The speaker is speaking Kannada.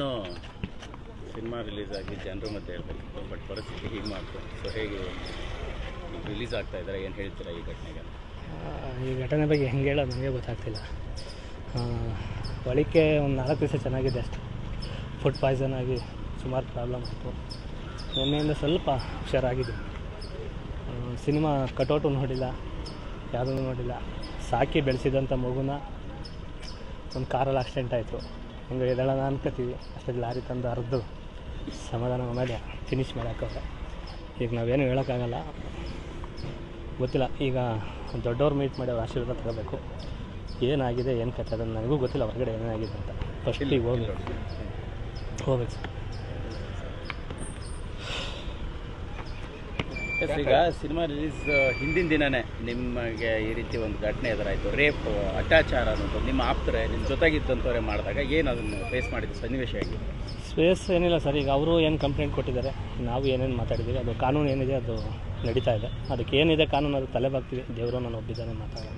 ನಾನು ಸಿನಿಮಾ ರಿಲೀಸ್ ಆಗಿ ಜನರ ಮಧ್ಯೆ ಹೇಳ್ಬೇಕು ಬಟ್ ಪರಿಸ್ಥಿತಿ ಹೀಗೆ ಮಾಡ್ತು. ಸೊ ಹೇಗೆ ರಿಲೀಸ್ ಆಗ್ತಾ ಇದ್ದಾರೆ ಏನು ಹೇಳ್ತೀರಾ ಈ ಘಟನೆಗೆ? ಈ ಘಟನೆ ಬಗ್ಗೆ ಹೆಂಗೆ ಹೇಳೋದು ನನಗೆ ಗೊತ್ತಾಗ್ತಿಲ್ಲ. ಬಳಿಕೆ ಒಂದು ನಾಲ್ಕು ದಿವಸ ಚೆನ್ನಾಗಿದೆ ಅಷ್ಟೆ. ಫುಡ್ ಪಾಯ್ಸನ್ ಆಗಿ ಸುಮಾರು ಪ್ರಾಬ್ಲಮ್ ಆಯಿತು. ನಿನ್ನೆಯಿಂದ ಸ್ವಲ್ಪ ಹುಷಾರಾಗಿದೆ ಸಿನಿಮಾ ಕಟೌಟು ನೋಡಿಲ್ಲ ಯಾವುದೂ ನೋಡಿಲ್ಲ. ಸಾಕಿ ಬೆಳೆಸಿದಂಥ ಮಗುನ ಒಂದು ಕಾರಲ್ಲಿ ಆಕ್ಸಿಡೆಂಟ್ ಆಯಿತು. ಹಿಂಗೆ ಎದಳೋಣ ಅನ್ಕೋತೀವಿ ಅಷ್ಟೇ ಲಾರಿ ತಂದು ಅರ್ದು ಸಮಾಧಾನ ಮಾಡಿ ಫಿನಿಶ್ ಮಾಡೋಕ್ಕವ್ರೆ ಈಗ ನಾವೇನು ಹೇಳೋಕ್ಕಾಗಲ್ಲ. ಗೊತ್ತಿಲ್ಲ. ಈಗ ದೊಡ್ಡವ್ರು ಮೀಟ್ ಮಾಡಿ ಅವ್ರ ಆಶೀರ್ವಾದ ತಗೋಬೇಕು. ಏನಾಗಿದೆ ಏನು ಕಥೆ ಅದನ್ನು ನನಗೂ ಗೊತ್ತಿಲ್ಲ. ಹೊರಗಡೆ ಏನಾಗಿದೆ ಅಂತ. ಫಸ್ಟಿಗೆ ಹೋಗಿ ಹೋಗ್ಬೇಕು ಸರ್. ಎಸ್ ಈಗ ಸಿನಿಮಾ ರಿಲೀಸ್ ಹಿಂದಿನ ದಿನನೇ ನಿಮಗೆ ಈ ರೀತಿ ಒಂದು ಘಟನೆ ಎದುರಾಯಿತು. ರೇಪ್ ಅತ್ಯಾಚಾರ ಅನ್ನೋದು ನಿಮ್ಮ ಆಪ್ತರೆ ನಿಮ್ಮ ಜೊತೆಗಿದ್ದಂಥವ್ರೆ ಮಾಡಿದಾಗ ಏನು ಅದನ್ನು ಫೇಸ್ ಮಾಡಿದ್ದು? ಸನ್ನಿವೇಶ ಆಗಿದೆ ಸ್ಪೇಸ್ ಏನಿಲ್ಲ ಸರ್ ಈಗ ಅವರು ಏನು ಕಂಪ್ಲೇಂಟ್ ಕೊಟ್ಟಿದ್ದಾರೆ, ನಾವು ಏನೇನು ಮಾತಾಡಿದ್ದೀವಿ, ಅದು ಕಾನೂನು ಏನಿದೆ, ಅದು ನಡೀತಾ ಇದೆ. ಅದಕ್ಕೆ ಏನಿದೆ ಕಾನೂನು, ಅದು ತಲೆ ಬಾಗ್ತೀವಿ ದೇವರು ನಾನು ಒಬ್ಬಿದ್ದಾನೆ ಮಾತಾಡೋಣ